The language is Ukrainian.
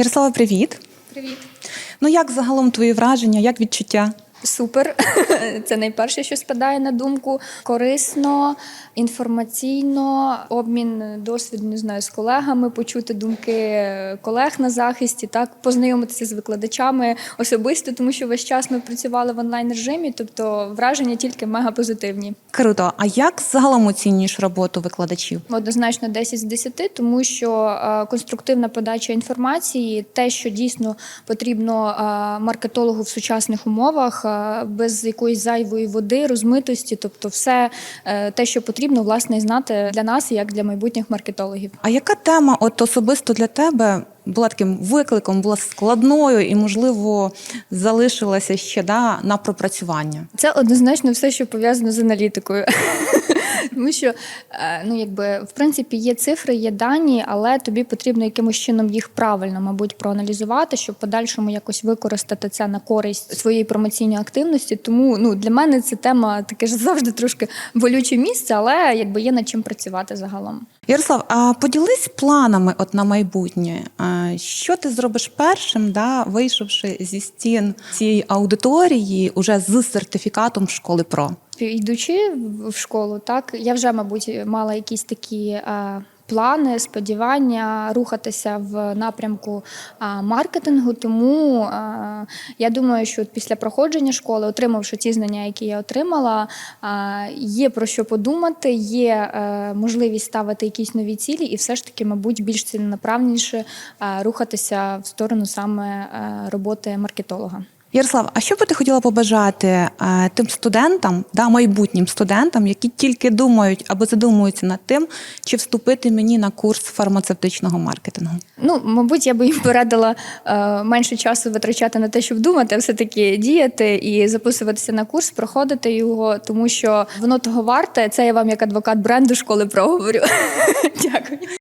Ярослава, привіт. Привіт. Ну як загалом твої враження, як відчуття? Супер. Це найперше, що спадає на думку. Корисно, інформаційно, обмін досвіду, не знаю, з колегами, почути думки колег на захисті, так познайомитися з викладачами особисто, тому що весь час ми працювали в онлайн режимі, тобто враження тільки мега позитивні. Круто. А як загалом оцінюєш роботу викладачів? Однозначно 10 з 10, тому що е, конструктивна подача інформації, те, що дійсно потрібно е, маркетологу в сучасних умовах, е, без якоїсь зайвої води, розмитості, тобто все е, те, що потрібно, власне, знати для нас, як для майбутніх маркетологів. А яка тема от особисто для тебе була таким викликом, була складною і, можливо, залишилася ще да, на пропрацювання? Це однозначно все, що пов'язано з аналітикою. Тому що, е, ну якби в принципі є цифри, є дані, але тобі потрібно якимось чином їх правильно, мабуть, проаналізувати, щоб подальшому якось використати це на користь своєї промоційної активності. Тому ну для мене ця тема таке ж завжди трошки болюче місце, але якби є над чим працювати загалом. Ярослав, а поділись планами от на майбутнє. Що ти зробиш першим, да, вийшовши зі стін цієї аудиторії уже з сертифікатом школи ПРО? Йдучи в- школу, так я вже, мабуть, мала якісь такі. Плани, сподівання рухатися в напрямку а, маркетингу. Тому а, я думаю, що після проходження школи, отримавши ті знання, які я отримала, а, є про що подумати, є е, можливість ставити якісь нові цілі, і все ж таки, мабуть, більш ціленаправніше а, рухатися в сторону саме е, роботи маркетолога. Ярослав, а що би ти хотіла побажати е, тим студентам, да, майбутнім студентам, які тільки думають або задумуються над тим, чи вступити мені на курс фармацевтичного маркетингу? Ну, мабуть, я би їм порадила е, менше часу витрачати на те, щоб думати, а все-таки діяти і записуватися на курс, проходити його, тому що воно того варте. Це я вам як адвокат бренду школи проговорю. Дякую.